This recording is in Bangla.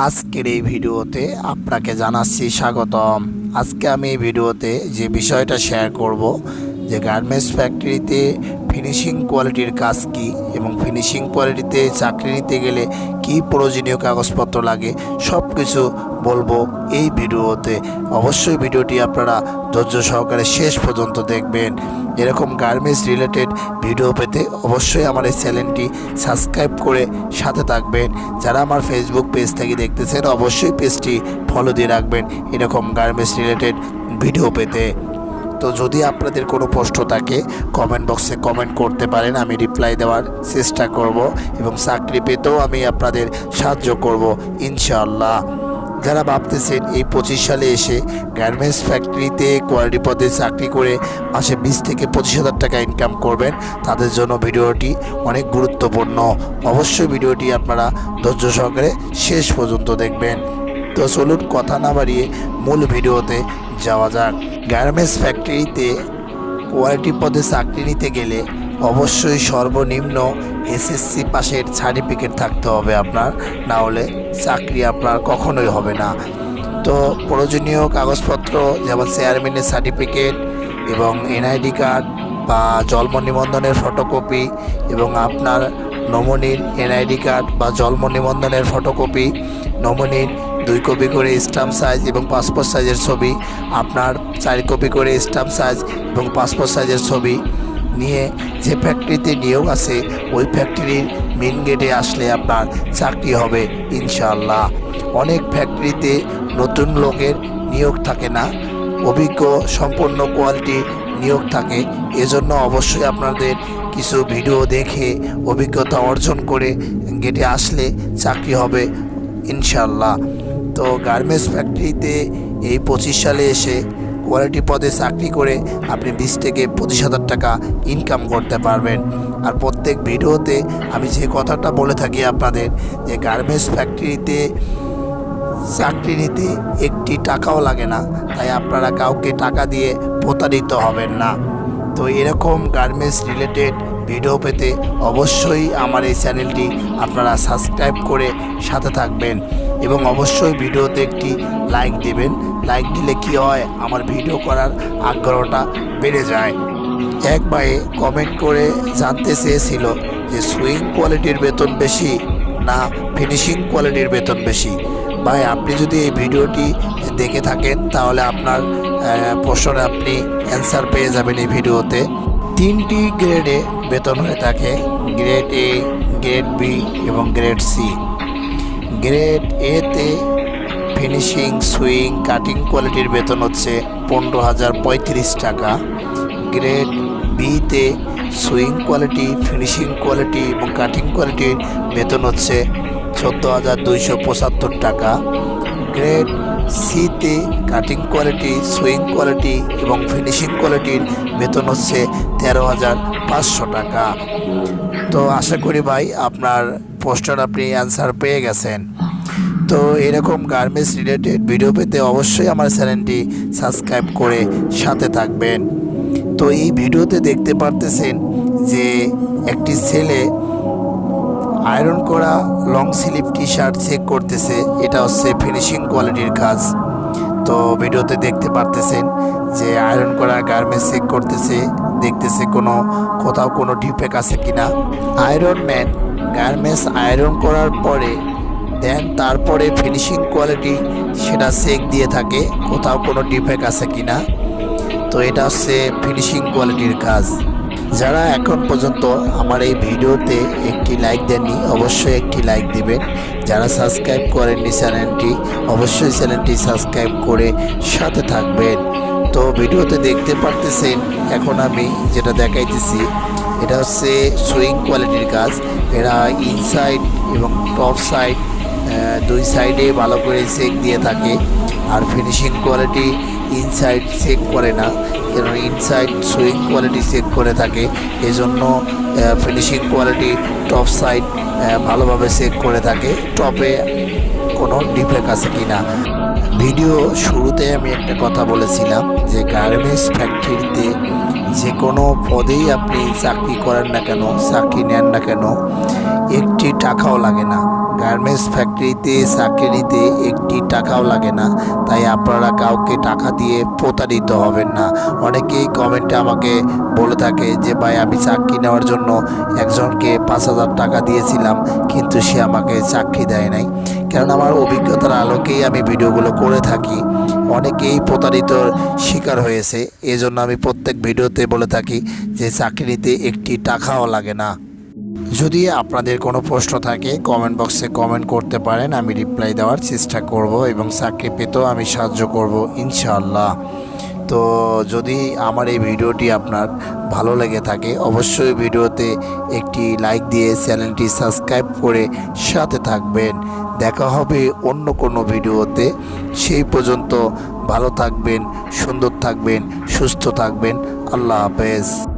আজকের এই ভিডিওতে আপনাকে জানাচ্ছি স্বাগতম। আজকে আমি এই ভিডিওতে যে বিষয়টা শেয়ার করব যে গার্মেন্টস ফ্যাক্টরিতে ফিনিশিং কোয়ালিটির কাজ কি এবং ফিনিশিং কোয়ালিটিতে চাকরি নিতে গেলে কি প্রয়োজনীয় কাগজপত্র লাগে সব কিছু বলব এই ভিডিওতে। অবশ্যই ভিডিওটি আপনারা ধৈর্য সহকারে শেষ পর্যন্ত দেখবেন। এরকম গার্মেন্টস রিলেটেড ভিডিও পেতে অবশ্যই আমার এই চ্যানেলটি সাবস্ক্রাইব করে সাথে থাকবেন। যারা আমার ফেসবুক পেজ থেকে দেখতেছেন, অবশ্যই পেজটি ফলো দিয়ে রাখবেন এরকম গার্মেন্টস রিলেটেড ভিডিও পেতে। তো যদি আপনাদের কোনো প্রশ্ন থাকে কমেন্ট বক্সে কমেন্ট করতে পারেন, আমি রিপ্লাই দেওয়ার চেষ্টা করব এবং চাকরি পেতেও আমি আপনাদের সাহায্য করব, ইনশাআল্লাহ। যারা ভাবতেছেন এই পঁচিশ সালে এসে গার্মেন্টস ফ্যাক্টরিতে কোয়ালিটি পদে চাকরি করে মাসে বিশ থেকে পঁচিশ হাজার টাকা ইনকাম করবেন, তাদের জন্য ভিডিওটি অনেক গুরুত্বপূর্ণ। অবশ্যই ভিডিওটি আপনারা ধৈর্য সহকারে শেষ পর্যন্ত দেখবেন। তো চলুন কথা না বাড়িয়ে মূল ভিডিওতে যাওয়া যাক। গার্মেন্টস ফ্যাক্টরিতে কোয়ালিটি পদে চাকরি নিতে গেলে অবশ্যই সর্বনিম্ন এসএসসি পাশের সার্টিফিকেট থাকতে হবে আপনার। না হলে চাকরি আপনার কখনোই হবে না। তো প্রয়োজনীয় কাগজপত্র যেমন চেয়ারম্যানের সার্টিফিকেট এবং এনআইডি কার্ড বা জন্ম নিবন্ধনের ফটোকপি এবং আপনার নমনির এনআইডি কার্ড বা জন্ম নিবন্ধনের ফটোকপি নমনির দুই কপি করে স্টাম্প সাইজ এবং পাসপোর্ট সাইজের ছবি, আপনার চার কপি করে স্টাম্প সাইজ এবং পাসপোর্ট সাইজের ছবি নিয়ে যে ফ্যাক্টরিতে নিয়োগ আছে, ওই ফ্যাক্টরির মেন গেটে আসলে আপনার চাকরি হবে ইনশাল্লাহ অনেক ফ্যাক্টরিতে নতুন লোকের নিয়োগ থাকে না, অভিজ্ঞ সম্পন্ন কোয়ালিটি নিয়োগ থাকে। এজন্য অবশ্যই আপনাদের কিছু ভিডিও দেখে অভিজ্ঞতা অর্জন করে গেটে আসলে চাকরি হবে। ইনশাল্লাহ তো গার্মেন্টস ফ্যাক্টরিতে এই পঁচিশ সালে এসে কোয়ালিটি পদে চাকরি করে আপনি বিশ থেকে পঁচিশ হাজার টাকা ইনকাম করতে পারবেন। আর প্রত্যেক ভিডিওতে আমি যে কথাটা বলে থাকি আপনাদের যে গার্মেন্টস ফ্যাক্টরিতে চাকরি নিতে একটি টাকাও লাগে না, তাই আপনারা কাউকে টাকা দিয়ে প্রতারিত হবেন না। তো এরকম গার্মেন্টস রিলেটেড ভিডিও পেতে অবশ্যই আমার এই চ্যানেলটি আপনারা সাবস্ক্রাইব করে সাথে থাকবেন এবং অবশ্যই ভিডিওতে একটি লাইক দেবেন। লাইক দিলে কি হয়? আমার ভিডিও করার আগ্রহটা বেড়ে যায়। এক ভাই কমেন্ট করে জানতে চেয়েছিল যে সুইং কোয়ালিটির বেতন বেশি না ফিনিশিং কোয়ালিটির বেতন বেশি? ভাই, আপনি যদি এই ভিডিওটি দেখে থাকেন, তাহলে আপনার প্রশ্নের আপনি অ্যান্সার পেয়ে যাবেন এই ভিডিওতে। তিনটি গ্রেডে বেতন হয়ে থাকে গ্রেড এ, গ্রেড বি এবং গ্রেড সি। গ্রেড এতে ফিনিশিং, সুইং, কাটিং কোয়ালিটির বেতন হচ্ছে পনেরো হাজার পঁয়ত্রিশ টাকা। গ্রেড বিতে সুইং কোয়ালিটি, ফিনিশিং কোয়ালিটি এবং কাটিং কোয়ালিটির বেতন হচ্ছে চোদ্দ হাজার দুইশো পঁচাত্তর টাকা। গ্রেড সিতে কাটিং কোয়ালিটি সুইং কোয়ালিটি এবং ফিনিশিং কোয়ালিটির বেতন হচ্ছে তেরো হাজার পাঁচশো টাকা। তো আশা করি ভাই আপনার পোস্টার আপনি অ্যান্সার পেয়ে গেছেন। তো এরকম গার্মেন্টস রিলেটেড ভিডিও পেতে অবশ্যই আমার চ্যানেলটি সাবস্ক্রাইব করে সাথে থাকবেন। তো এই ভিডিওতে দেখতে পারতেছেন যে একটি ছেলে আয়রন করা long sleeve T shirt check করতেছে এটা হচ্ছে ফিনিশিং কোয়ালিটির কাজ। তো ভিডিওতে দেখতে পারতেছেন যে আয়রন করা গার্মেন্টস চেক করতেছে, দেখতেছে কোনো, কোথাও কোনো ডিফেক্ট আছে কিনা। আয়রন ম্যান গার্মেন্টস আয়রন করার পরে দেন তারপরে ফিনিশিং কোয়ালিটি সেটা চেক দিয়ে থাকে, কোথাও কোনো ডিফেক্ট আছে কিনা। তো এটা হচ্ছে ফিনিশিং কোয়ালিটির কাজ। যারা এখন পর্যন্ত আমার এই ভিডিওতে একটি লাইক দেননি, অবশ্যই একটি লাইক দিবেন। যারা সাবস্ক্রাইব করেননি চ্যানেলটি অবশ্যই চ্যানেলটি সাবস্ক্রাইব করে সাথে থাকবেন। তো ভিডিওতে দেখতে পারতেছেন, এখন আমি যেটা দেখাইতেছি, এটা হচ্ছে সুইং কোয়ালিটির কাজ। এরা ইনসাইড এবং টপ সাইড দুই সাইডে ভালো করে চেক দিয়ে থাকে। আর ফিনিশিং কোয়ালিটি ইনসাইড চেক করে না কারণ ইনসাইড সুইং কোয়ালিটি চেক করে থাকে, এজন্য ফিনিশিং কোয়ালিটি টপ সাইড ভালোভাবে চেক করে থাকে টপে কোনো ডিফেক্ট আছে কি না ভিডিও শুরুতে আমি একটা কথা বলেছিলাম যে গার্মেন্টস ফ্যাক্টরিতে যে কোনো পদেই আপনি চাকরি করেন না কেন, চাকরি নেন না কেন, একটি টাকাও লাগে না। গার্মেন্টস ফ্যাক্টরিতে চাকরি নিতে টাকাও লাগে না। তাই আপনারা কাউকে টাকা দিয়ে প্রতারিত হবেন না। অনেকেই কমেন্টে আমাকে বলে থাকে যে, ভাই, আমি চাকরি নেওয়ার জন্য একজনকে পাঁচ হাজার টাকা দিয়েছিলাম, কিন্তু সে আমাকে চাকরি দেয় নাই। কারণ আমার অভিজ্ঞতার আলোকেই আমি ভিডিওগুলো করে থাকি। অনেকেই প্রতারিত শিকার হয়েছে। এজন্য আমি প্রত্যেক ভিডিওতে বলে থাকি যে, চাকরি নিতে একটি টাকাও লাগে না। যদি আপনাদের কোনো প্রশ্ন থাকে কমেন্ট বক্সে কমেন্ট করতে পারেন, আমি রিপ্লাই দেওয়ার চেষ্টা করব এবং চাকরি পেতেও আমি সাহায্য করব, ইনশাআল্লাহ। তো যদি আমার এই ভিডিওটি আপনার ভালো লেগে থাকে, অবশ্যই ভিডিওতে একটি লাইক দিয়ে চ্যানেলটি সাবস্ক্রাইব করে সাথে থাকবেন। দেখা হবে অন্য কোনো ভিডিওতে। সেই পর্যন্ত ভালো থাকবেন, সুন্দর থাকবেন, সুস্থ থাকবেন। আল্লাহ হাফেজ।